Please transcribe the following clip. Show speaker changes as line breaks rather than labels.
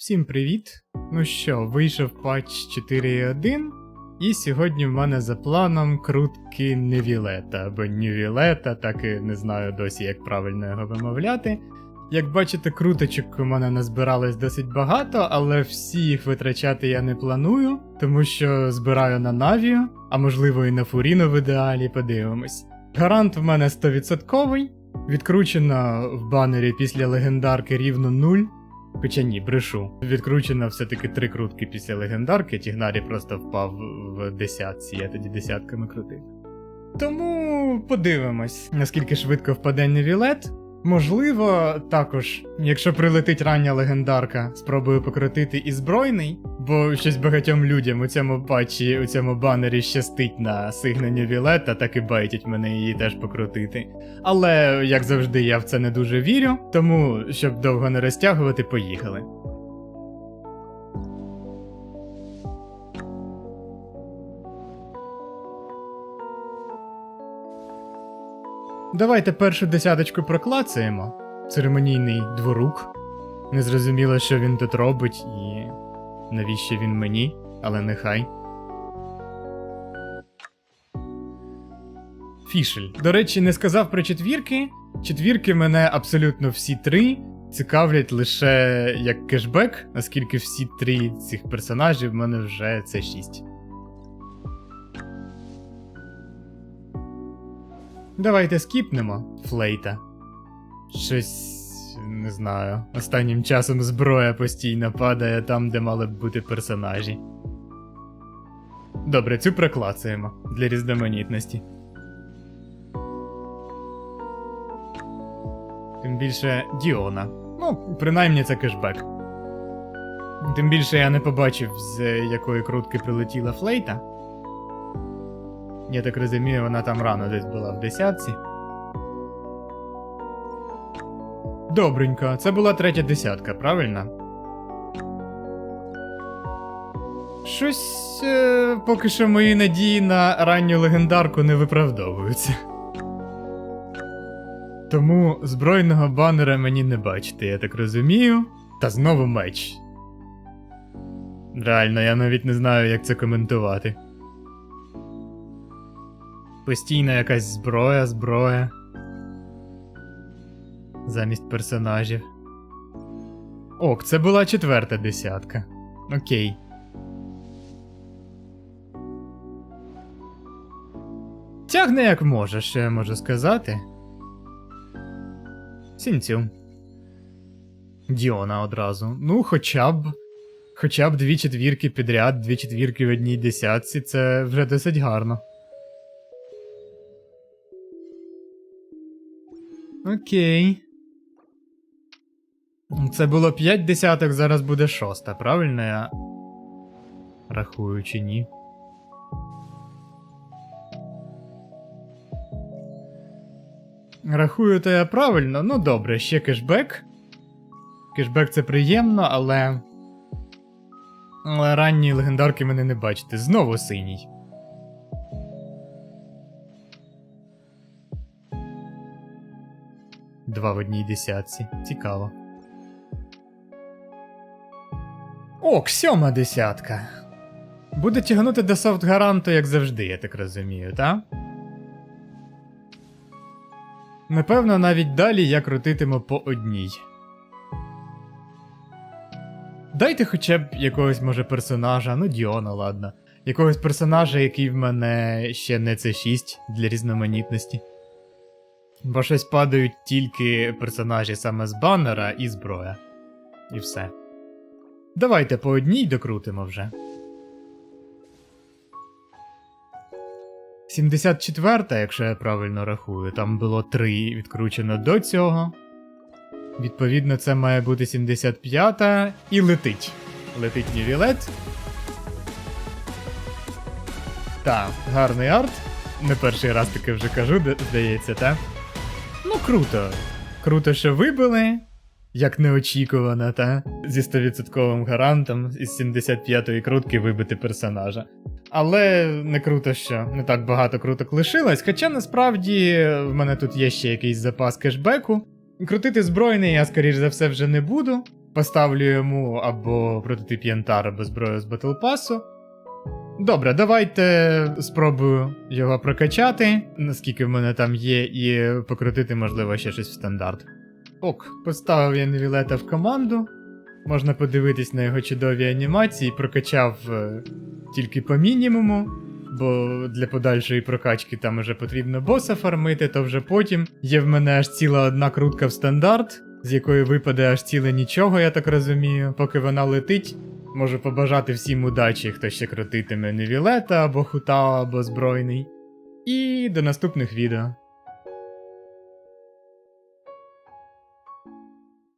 Всім привіт! Ну що, вийшов патч 4.1, і сьогодні в мене за планом крутки Невілета або Нювілета, так і не знаю досі, як правильно його вимовляти. Як бачите, круточок у мене назбиралось досить багато, але всі їх витрачати я не планую, тому що збираю на Навію, а можливо і на Фуріно в ідеалі, подивимось. Гарант в мене 100%, відкручено в банері після легендарки рівно 0. Хоча ні, брешу. Відкручено все-таки три крутки після легендарки, Тігнарі просто впав в десятці, я тоді десятками крутив. Тому подивимось, наскільки швидко впаде Невілет. Можливо, також, якщо прилетить рання легендарка, спробую покрутити і збройний, бо щось багатьом людям у цьому патчі, у цьому банері щастить на сигнанню Вілета, так і байтять мене її теж покрутити. Але, як завжди, я в це не дуже вірю, тому, щоб довго не розтягувати, поїхали. Давайте першу десяточку проклацаємо. Церемонійний дворук. Незрозуміло, що він тут робить і навіщо він мені, але нехай. Фішель. До речі, не сказав про четвірки. Четвірки мене абсолютно всі три цікавлять лише як кешбек, оскільки всі три цих персонажів в мене вже це 6. Давайте скіпнемо флейта. Щось не знаю. Останнім часом зброя постійно падає там, де мали б бути персонажі. Добре, цю проклацаємо для різноманітності. Тим більше Діона. Ну, принаймні це кешбек. Тим більше я не побачив, з якої крутки прилетіла флейта. Я так розумію, вона там рано десь була в десятці. Добренько, це була третя десятка, правильно? Щось е, поки що мої надії на ранню легендарку не виправдовуються. Тому збройного банера мені не бачите, я так розумію. Та знову меч. Реально, я навіть не знаю, як це коментувати. Постійно якась зброя, зброя. Замість персонажів. Ок, це була четверта десятка. Окей. Тягне як може, що я можу сказати. Сінцю. Діона одразу. Ну, хоча б. Хоча б дві четвірки підряд, дві четвірки в одній десятці, це вже досить гарно. Окей. Це було 5 десяток, зараз буде шоста, правильно я рахую чи ні? Рахую то я правильно, ну добре, ще кешбек. Кешбек це приємно, але. Але ранні легендарки мене не бачите. Знову синій. Два в одній десятці. Цікаво. Ок, сьома десятка. Буде тягнути до софтгаранту, як завжди, я так розумію, та? Напевно, навіть далі я крутитиму по одній. Дайте хоча б якогось, може, персонажа, ну Діона, ладно. Якогось персонажа, який в мене ще не це 6 для різноманітності. Бо щось падають тільки персонажі саме з баннера і зброя. І все. Давайте по одній докрутимо вже. 74-та, якщо я правильно рахую, там було 3 відкручено до цього. Відповідно, це має бути 75-та і летить. Летить Нівілет. Так, гарний арт. Не перший раз таке вже кажу, здається, так? Ну, круто. Круто, що вибили. Як неочікувано, та? Зі 100% гарантом із 75-ї крутки вибити персонажа. Але не круто, що не так багато круток лишилось. Хоча насправді в мене тут є ще якийсь запас кешбеку. Крутити збройний я, скоріш за все, вже не буду. Поставлю йому або прототип Янтар, або зброю з Батл Пасу. Добре, давайте спробую його прокачати, наскільки в мене там є, і покрутити, можливо, ще щось в стандарт. Ок, поставив я Невілета в команду. Можна подивитись на його чудові анімації, прокачав е, тільки по мінімуму, бо для подальшої прокачки там уже потрібно боса фармити, то вже потім є в мене аж ціла одна крутка в стандарт, з якої випаде аж ціле нічого, я так розумію. Поки вона летить, можу побажати всім удачі, хто ще крутитиме Невілета або хута, або Збройний. І до наступних відео.